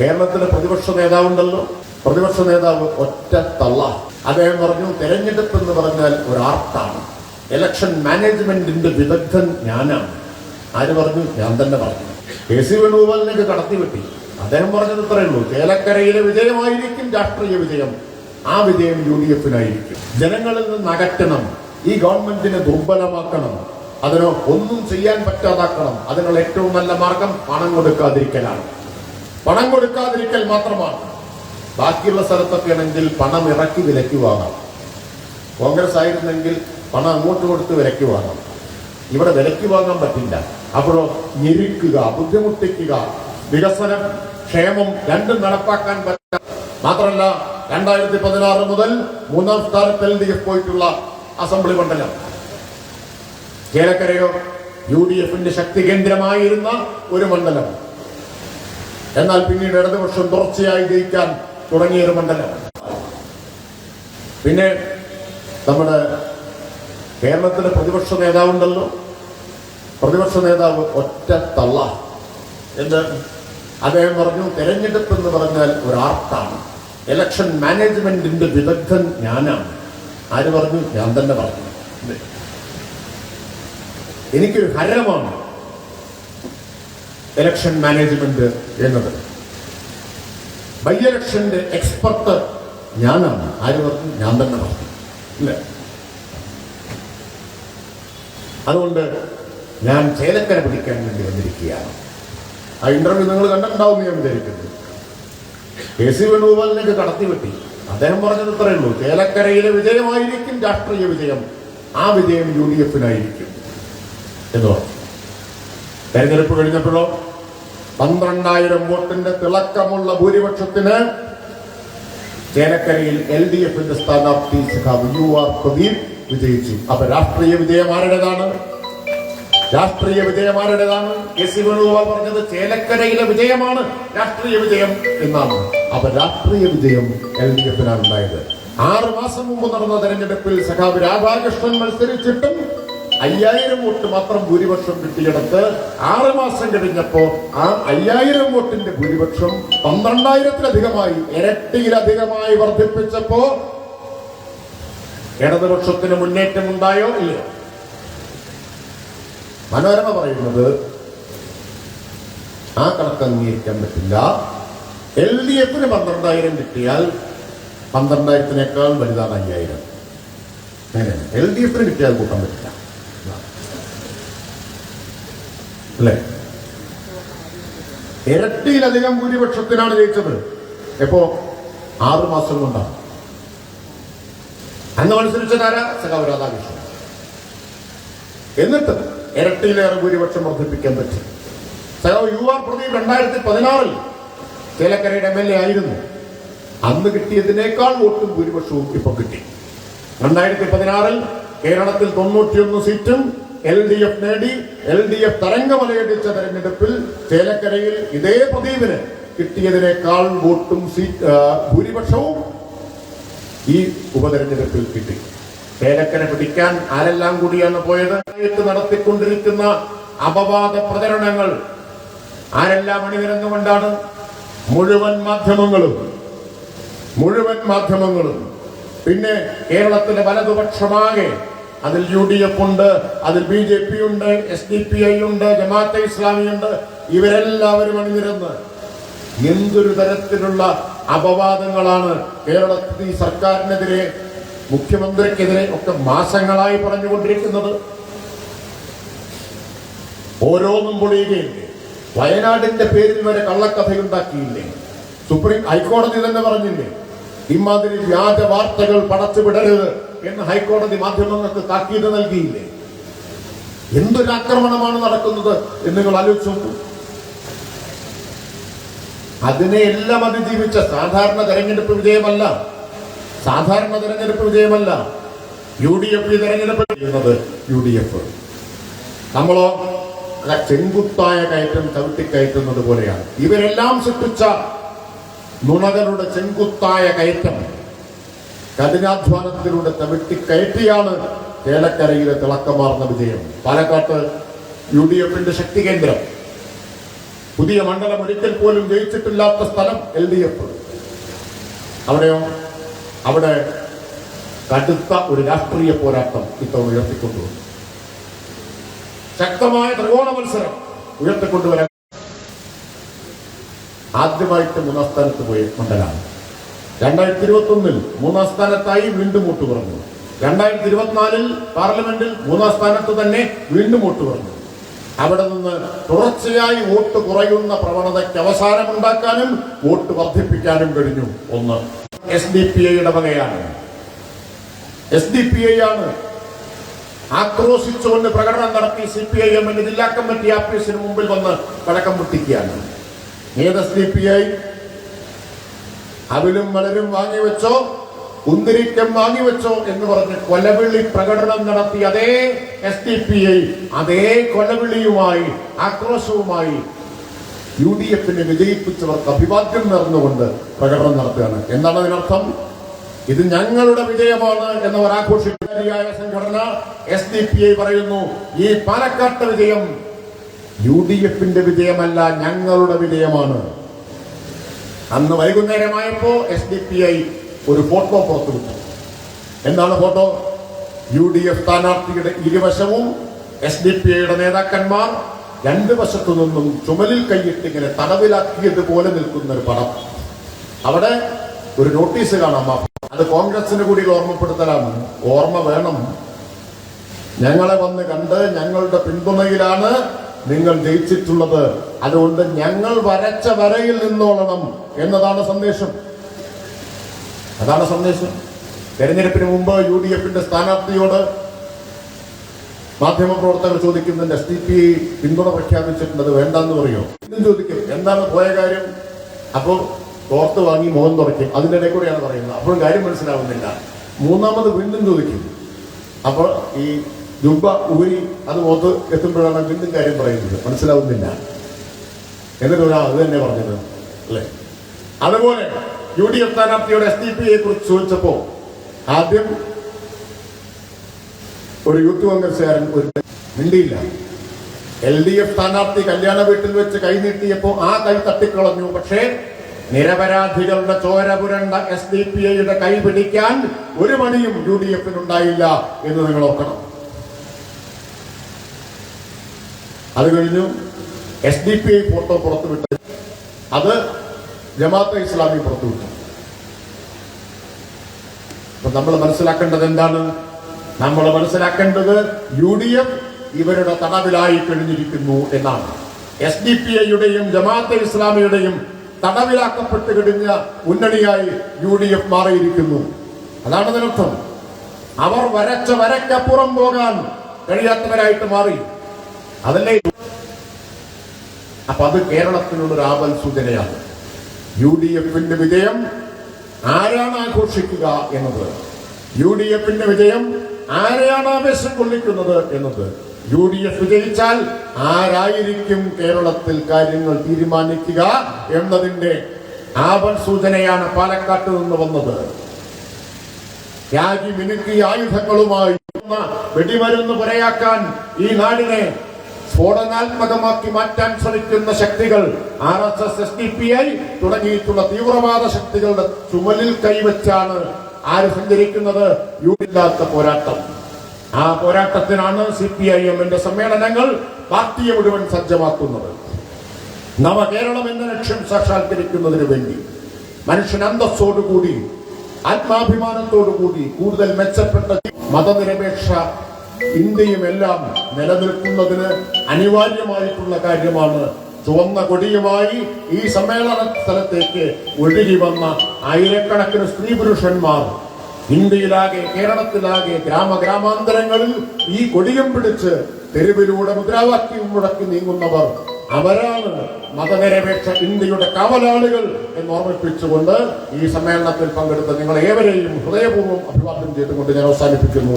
കേരളത്തിലെ പ്രതിപക്ഷ നേതാവുണ്ടല്ലോ. പ്രതിപക്ഷ നേതാവ് ഒറ്റ തള്ള. അദ്ദേഹം പറഞ്ഞു തെരഞ്ഞെടുപ്പ് എന്ന് പറഞ്ഞാൽ ഒരു ആർട്ടാണ് ഇലക്ഷൻ മാനേജ്മെന്റിന്റെ വിദഗ്ധൻ ഞാനാണ്. ആര് പറഞ്ഞു? ഞാൻ തന്നെ പറഞ്ഞു. കെ സി വേണുഗോപാലിനൊക്കെ കടത്തിവെട്ടി അദ്ദേഹം പറഞ്ഞത് ഇത്രയേ ഉള്ളൂ. ചേലക്കരയിലെ വിജയമായിരിക്കും രാഷ്ട്രീയ വിജയം. ആ വിജയം യു ഡി എഫിനായിരിക്കും ജനങ്ങളിൽ നിന്ന് അകറ്റണം. ഈ ഗവൺമെന്റിനെ ദുർബലമാക്കണം. അതിനോ ഒന്നും ചെയ്യാൻ പറ്റാതാക്കണം. അതിനുള്ള ഏറ്റവും നല്ല മാർഗം പണം കൊടുക്കാതിരിക്കലാണ്. പണം കൊടുക്കാതിരിക്കൽ മാത്രമാണ്. ബാക്കിയുള്ള സ്ഥലത്തൊക്കെ ആണെങ്കിൽ പണം ഇറക്കി വിലയ്ക്ക് വാങ്ങാം. കോൺഗ്രസ് ആയിരുന്നെങ്കിൽ പണം അങ്ങോട്ട് കൊടുത്ത് വിലയ്ക്ക് വാങ്ങാം. ഇവിടെ വിലയ്ക്ക് വാങ്ങാൻ പറ്റില്ല. അപ്പോഴോ ഞെരുക്കുക ബുദ്ധിമുട്ടിക്കുക വികസനം ക്ഷേമം രണ്ടും നടപ്പാക്കാൻ പറ്റില്ല മാത്രമല്ല രണ്ടായിരത്തി പതിനാറ് മുതൽ മൂന്നാം സ്ഥാനത്ത് എൽ ഡി എഫ് പോയിട്ടുള്ള അസംബ്ലി മണ്ഡലം. ചേലക്കരയോ യു ഡി എഫിന്റെ ശക്തി കേന്ദ്രമായിരുന്ന ഒരു മണ്ഡലം. എന്നാൽ പിന്നീട് ഇടതുപക്ഷം തുടർച്ചയായി ജയിക്കാൻ തുടങ്ങിയ ഒരു പിന്നെ നമ്മുടെ കേരളത്തിലെ പ്രതിപക്ഷ നേതാവുണ്ടല്ലോ. പ്രതിപക്ഷ നേതാവ് ഒറ്റ തള്ള എന്ന് അദ്ദേഹം പറഞ്ഞു തെരഞ്ഞെടുപ്പ് എന്ന് പറഞ്ഞാൽ ഒരു ആർട്ടാണ് ഇലക്ഷൻ മാനേജ്മെന്റിന്റെ വിദഗ്ധൻ ഞാനാണ്. ആര് പറഞ്ഞു? ഞാൻ തന്നെ പറഞ്ഞു. എനിക്കൊരു ഹരമാണ്. ഇലക്ഷൻ മാനേജ്മെന്റ് എന്നത്. ബൈ ഇലക്ഷന്റെ എക്സ്പെർട്ട് ഞാനാണ്. ആര് പറഞ്ഞു? ഞാൻ തന്നെ പറഞ്ഞു. ഇല്ല? അതുകൊണ്ട് ഞാൻ ചേലക്കര പിടിക്കാൻ വേണ്ടി വന്നിരിക്കുകയാണ്. ആ ഇന്റർവ്യൂ നിങ്ങൾ കണ്ടിട്ടുണ്ടാവും ഞാൻ വിചാരിക്കുന്നു. കെ സി വേണുഗോപാലിനൊക്കെ കടത്തിവെട്ടി അദ്ദേഹം പറഞ്ഞത് ഇത്രയേ ഉള്ളൂ. ചേലക്കരയിലെ വിജയമായിരിക്കും രാഷ്ട്രീയ വിജയം. ആ വിജയം യു ഡി എഫിനായിരിക്കും എന്ന് പറഞ്ഞു. തെരഞ്ഞെടുപ്പ് കഴിഞ്ഞപ്പോഴോ പന്ത്രണ്ടായിരം വോട്ടിന്റെ തിളക്കമുള്ള ഭൂരിപക്ഷത്തിന് ചേലക്കരയിൽ എൽ ഡി എഫിന്റെ സ്ഥാനാർത്ഥി സഖാവ് യു ആർ പ്രദീപ് വിജയിച്ചു. അപ്പൊ രാഷ്ട്രീയ വിജയം ആരുടേതാണ്? രാഷ്ട്രീയ വിജയം ആരുടേതാണ്? കെ സി വേണുഗോപാൽ പറഞ്ഞത് ചേലക്കരയിലെ വിജയമാണ് രാഷ്ട്രീയ വിജയം എന്നാണ്. അപ്പൊ രാഷ്ട്രീയ വിജയം എൽ ഡി എഫിനാണ് ഉണ്ടായത് ആറ് മാസം മുമ്പ് നടന്ന തെരഞ്ഞെടുപ്പിൽ സഖാവ് രാധാകൃഷ്ണൻ മത്സരിച്ചിട്ടും അയ്യായിരം വോട്ട് മാത്രം ഭൂരിപക്ഷം കിട്ടിയെടുത്ത് ആറ് മാസം കഴിഞ്ഞപ്പോ ആ അയ്യായിരം വോട്ടിന്റെ ഭൂരിപക്ഷം പന്ത്രണ്ടായിരത്തിലധികമായി ഇരട്ടിയിലധികമായി വർദ്ധിപ്പിച്ചപ്പോ ഇടതുപക്ഷത്തിന് മുന്നേറ്റം ഉണ്ടായോ ഇല്ല? മനോരമ പറയുന്നത് ആ കണക്ക് അംഗീകരിക്കാൻ പറ്റില്ല. എൽ ഡി എഫിന് പന്ത്രണ്ടായിരം കിട്ടിയാൽ പന്ത്രണ്ടായിരത്തിനേക്കാൾ വലുതാണ് അയ്യായിരം. എൽ ഡി എഫിന് കിട്ടിയാൽ കൂട്ടാൻ പറ്റില്ല. അല്ലേ? ഇരട്ടിയിലധികം ഭൂരിപക്ഷത്തിനാണ് ജയിച്ചത്. എപ്പോ? ആറു മാസം കൊണ്ടാണ്. അന്ന് മത്സരിച്ചതാരാ സഖാവ് രാധാകൃഷ്ണൻ. എന്നിട്ട് ഇരട്ടിയിലേറെ ഭൂരിപക്ഷം വർദ്ധിപ്പിക്കാൻ പറ്റി. സഖാവ് യു ആർ പ്രദീപ് രണ്ടായിരത്തി പതിനാറിൽ ചേലക്കരയുടെ എം എൽ എ ആയിരുന്നു. അന്ന് കിട്ടിയതിനേക്കാൾ വോട്ടും ഭൂരിപക്ഷവും ഇപ്പൊ കിട്ടി. രണ്ടായിരത്തി പതിനാറിൽ കേരളത്തിൽ തൊണ്ണൂറ്റിയൊന്ന് സീറ്റും എൽ ഡി എഫ് നേടി എൽ ഡി എഫ് തരംഗമലയടിച്ച തെരഞ്ഞെടുപ്പിൽ ചേലക്കരയിൽ ഇതേ പ്രദീപിന് കിട്ടിയതിനേക്കാൾ വോട്ടും ഭൂരിപക്ഷവും ഈ ഉപതെരഞ്ഞെടുപ്പിൽ കിട്ടി. ചേലക്കര പിടിക്കാൻ ആരെല്ലാം കൂടിയാണ് പോയത്? നടത്തിക്കൊണ്ടിരിക്കുന്ന അപവാദ പ്രചരണങ്ങൾ ആരെല്ലാം അണിനിരന്നുകൊണ്ടാണ്? മുഴുവൻ മാധ്യമങ്ങളും മുഴുവൻ മാധ്യമങ്ങളും. പിന്നെ കേരളത്തിലെ വലതുപക്ഷമാകെ അതിൽ യു ഡി എഫ് ഉണ്ട് അതിൽ ബി ജെ പി ഉണ്ട് എസ് ഡി പി ഐ ഉണ്ട് ജമാഅത്തെ ഇസ്ലാമി ഉണ്ട്. ഇവരെല്ലാവരും അണിനിരന്ന്. എന്തൊരു തരത്തിലുള്ള അപവാദങ്ങളാണ് കേരളത്തിൽ ഈ സർക്കാരിനെതിരെ മുഖ്യമന്ത്രിക്കെതിരെ ഒക്കെ മാസങ്ങളായി പറഞ്ഞുകൊണ്ടിരിക്കുന്നത്. ഓരോന്നും പൊളിയുകയില്ലേ? വയനാടിന്റെ പേരിൽ വരെ കള്ളക്കഥയുണ്ടാക്കിയില്ലേ? സുപ്രീം ഹൈക്കോടതി തന്നെ പറഞ്ഞില്ലേ? ഇമാതിരി വ്യാജ വാർത്തകൾ പടച്ചുവിടരുത്. എന്ന് ഹൈക്കോടതി മാധ്യമങ്ങൾക്ക് താക്കീത് നൽകിയില്ലേ? എന്തൊരു ആക്രമണമാണ് നടക്കുന്നത് എന്ന് നിങ്ങൾ ആലോചിച്ചു അതിനെ എല്ലാം അതിജീവിച്ച സാധാരണ തെരഞ്ഞെടുപ്പ് വിജയമല്ല. സാധാരണ തെരഞ്ഞെടുപ്പ് വിജയമല്ല. യു ഡി എഫ് തെരഞ്ഞെടുപ്പ് ചെയ്യുന്നത് യു ഡി എഫ് നമ്മളോ ചെങ്കുത്തായ കയറ്റം ചവിട്ടിക്കയറ്റുന്നത് പോലെയാണ്. ഇവരെല്ലാം സൃഷ്ടിച്ച നുണകളുടെ ചെങ്കുത്തായ കയറ്റം. കഠിനാധ്വാനത്തിലൂടെ ചവിട്ടിക്കയറ്റിയാണ് ചേലക്കരയിലെ തിളക്കമാർന്ന വിജയം. പാലക്കാട്ട് യു ഡി എഫിന്റെ ശക്തി കേന്ദ്രം. പുതിയ മണ്ഡലം ഒരിക്കൽ പോലും ജയിച്ചിട്ടില്ലാത്ത സ്ഥലം എൽ ഡി എഫ് അവിടെയോ? അവിടെ കടുത്ത ഒരു രാഷ്ട്രീയ പോരാട്ടം ഇത്തവണ ഉയർത്തിക്കൊണ്ടുവന്നു ശക്തമായ ത്രികോണ മത്സരം ഉയർത്തിക്കൊണ്ടുവരാൻ ആദ്യമായിട്ട് മൂന്നാം സ്ഥാനത്ത് പോയ മണ്ഡലമാണ് രണ്ടായിരത്തി ഇരുപത്തി ഒന്നിൽ മൂന്നാം സ്ഥാനത്തായി വീണ്ടും വോട്ട് കുറഞ്ഞു. രണ്ടായിരത്തി ഇരുപത്തിനാലിൽ പാർലമെന്റിൽ മൂന്നാം സ്ഥാനത്ത് തന്നെ വീണ്ടും കുറഞ്ഞു. അവിടെ നിന്ന് തുടർച്ചയായി വോട്ട് കുറയുന്ന പ്രവണതയ്ക്ക് അവസാനമുണ്ടാക്കാനും വോട്ട് വർദ്ധിപ്പിക്കാനും കഴിഞ്ഞു ഒന്ന്. എസ് ഡി പി ഐയുടെ വകയാണ്. എസ് ഡി പി ഐ ആണ് ആക്രോശിച്ചുകൊണ്ട് പ്രകടനം നടത്തി സി പി ഐ എമ്മിന്റെ ജില്ലാ കമ്മിറ്റി ഓഫീസിന് മുമ്പിൽ വന്ന് പടക്കം പൊട്ടിക്കുകയാണ്. ഏത് എസ് ഡി പി ഐ? അവിലും വളരും വാങ്ങിവെച്ചോ ഉന്തിരിക്കം വാങ്ങിവെച്ചോ എന്ന് പറഞ്ഞ് കൊലവിളി പ്രകടനം നടത്തി അതേ എസ് ഡി പി ഐ അതേ കൊലവിളിയുമായി ആക്രോശവുമായി യു ഡി എഫിനെ വിജയിപ്പിച്ചവർക്ക് അഭിവാദ്യം നേർന്നുകൊണ്ട് പ്രകടനം നടത്തുകയാണ്. എന്താണ് അതിനർത്ഥം? ഇത് ഞങ്ങളുടെ വിജയമാണ് എന്നവർ ആഘോഷിക്കാരിയായ സംഘടന എസ് ഡി പി ഐ പറയുന്നു. ഈ പാലക്കാട്ടെ വിജയം യു ഡി എഫിന്റെ വിജയമല്ല ഞങ്ങളുടെ വിജയമാണ്. അന്ന് വൈകുന്നേരമായപ്പോ എസ് ഡി പി ഐ ഒരു ഫോട്ടോ പുറത്തുവിട്ടു എന്താണ് ഫോട്ടോ യു ഡി എഫ് സ്ഥാനാർത്ഥിയുടെ ഇരുവശവും എസ് ഡി പി ഐയുടെ നേതാക്കന്മാർ രണ്ട് വശത്തു നിന്നും ചുമലിൽ കൈയിട്ട് ഇങ്ങനെ തടവിലാക്കിയതുപോലെ നിൽക്കുന്ന ഒരു പടം. അവിടെ ഒരു നോട്ടീസ് കാണാം അത് കോൺഗ്രസിന് കൂടി ഓർമ്മപ്പെടുത്തലാണ്. ഓർമ്മ വേണം. ഞങ്ങളെ വന്ന് കണ്ട് ഞങ്ങളുടെ പിന്തുണയിലാണ് നിങ്ങൾ ജയിച്ചിട്ടുള്ളത്. അതുകൊണ്ട് ഞങ്ങൾ വരച്ച വരയിൽ നിന്നോളണം എന്നതാണ് സന്ദേശം. അതാണ് സന്ദേശം. തെരഞ്ഞെടുപ്പിന് മുമ്പ് യു ഡി എഫിന്റെ സ്ഥാനാർത്ഥിയോട് മാധ്യമപ്രവർത്തകർ ചോദിക്കുന്നുണ്ട് എസ് ഡി പി പിന്തുണ പ്രഖ്യാപിച്ചിട്ടുണ്ട് അത് വേണ്ടെന്ന് പറയോ? ഇന്നും ചോദിക്കും. എന്താണ് പോയ കാര്യം? അപ്പോൾ തോർത്ത് വാങ്ങി മുഖം തുറയ്ക്കും ഇടയിൽ കൂടെയാണ് പറയുന്നത്. അപ്പോഴും കാര്യം മനസ്സിലാവുന്നില്ല. മൂന്നാമത് വീണ്ടും ചോദിക്കും. അപ്പോൾ ഈ ജുബ ഉപരി അത് മുഖത്ത് എത്തുമ്പോഴാണ് വീണ്ടും കാര്യം പറയുന്നത്. മനസ്സിലാവുന്നില്ല. എന്നിട്ട് ഒരാൾ അത് തന്നെ പറഞ്ഞത്. അല്ലേ? അതുപോലെ യു ഡി എഫ് സ്ഥാനാർത്ഥിയുടെ എസ് ഡി പിയെ കുറിച്ച് ചോദിച്ചപ്പോ ആദ്യം ഒരു യൂത്ത് കോൺഗ്രസ്സുകാരൻ ഒരു മിണ്ടിയില്ല. എൽ ഡി എഫ് സ്ഥാനാർത്ഥി കല്യാണ വീട്ടിൽ വെച്ച് കൈനീട്ടിയപ്പോ ആ കൈ തട്ടിക്കളഞ്ഞു. പക്ഷേ നിരപരാധികളുടെ ചോര പുരണ്ട എസ് ഡി പി ഐയുടെ കൈ പിടിക്കാൻ ഒരു മണിയും യു ഡി എഫിനുണ്ടായില്ല എന്ന് നിങ്ങൾ ഓർക്കണം. അത് കഴിഞ്ഞു S D P I photo പുറത്തുവിട്ട് അത് ജമാഅത്തെ ഇസ്ലാമി പുറത്തുവിട്ടു അപ്പൊ നമ്മൾ മനസ്സിലാക്കേണ്ടത് എന്താണ്? നമ്മൾ മനസ്സിലാക്കേണ്ടത് യു ഡി എഫ് ഇവരുടെ തടവിലായി കഴിഞ്ഞിരിക്കുന്നു എന്നാണ്. എസ് ഡി പി ഐയുടെയും ജമാഅത്തെ ഇസ്ലാമിയുടെയും തടവിലാക്കപ്പെട്ട് കഴിഞ്ഞ മുന്നണിയായി യു ഡി എഫ് മാറിയിരിക്കുന്നു. അതാണ് അതിനർത്ഥം. അവർ വരച്ച വരക്കപ്പുറം പോകാൻ കഴിയാത്തവരായിട്ട് മാറി. അതല്ലേ? അപ്പൊ അത് കേരളത്തിനുള്ളൊരു ആപൽ സൂചനയാണ് യു ഡി എഫിന്റെ വിജയം ആരാണ് ആഘോഷിക്കുക എന്നത്? യു ഡി എഫിന്റെ വിജയം ആരെയാണ് ആവേശം കൊള്ളിക്കുന്നത് എന്നത്? യു ഡി എഫ് വിജയിച്ചാൽ ആരായിരിക്കും കേരളത്തിൽ കാര്യങ്ങൾ തീരുമാനിക്കുക എന്നതിന്റെ ആപൽ സൂചനയാണ് പാലക്കാട്ട് നിന്ന് വന്നത്. മിനുക്കി ആയുധങ്ങളുമായി വെടിമരുന്ന് പുരയാക്കാൻ ഈ നാടിനെ സ്ഫോടനാത്മകമാക്കി മാറ്റാൻ ശ്രമിക്കുന്ന ശക്തികൾ R S S S D P I തുടങ്ങിയിട്ടുള്ള തീവ്രവാദ ശക്തികളുടെ ചുമലിൽ കൈവച്ചാണ് ആര് സഞ്ചരിക്കുന്നത്? യൂടില്ലാത്ത പോരാട്ടം. ആ പോരാട്ടത്തിനാണ് സി പി ഐ എമ്മിന്റെ സമ്മേളനങ്ങൾ പാർട്ടിയെ മുഴുവൻ സജ്ജമാക്കുന്നത്. നവകേരളം എന്ന ലക്ഷ്യം സാക്ഷാത്കരിക്കുന്നതിന് വേണ്ടി മനുഷ്യൻ അന്തസ്സോടുകൂടി ആത്മാഭിമാനത്തോടുകൂടി കൂടുതൽ മെച്ചപ്പെട്ട മതനിരപേക്ഷ ഇന്ത്യയും എല്ലാം നിലനിൽക്കുന്നതിന് അനിവാര്യമായിട്ടുള്ള കാര്യമാണ്. ചുവന്ന കൊടിയുമായി ഈ സമ്മേളന സ്ഥലത്തേക്ക് ഒഴുകി വന്ന ആയിരക്കണക്കിന് സ്ത്രീ പുരുഷന്മാർ ഇന്ത്യയിലാകെ കേരളത്തിലാകെ ഗ്രാമഗ്രാമാന്തരങ്ങളിൽ ഈ കൊടിയും പിടിച്ച് തെരുവിലൂടെ മുദ്രാവാക്യം മുടക്കി നീങ്ങുന്നവർ അവരാണ് മതനിരപേക്ഷ ഇന്ത്യയുടെ കാവലാളികൾ എന്ന് ഓർമ്മിപ്പിച്ചുകൊണ്ട് ഈ സമ്മേളനത്തിൽ പങ്കെടുത്ത നിങ്ങൾ ഏവരെയും ഹൃദയപൂർവം അഭിവാദ്യം ചെയ്തുകൊണ്ട് ഞാൻ അവസാനിപ്പിക്കുന്നു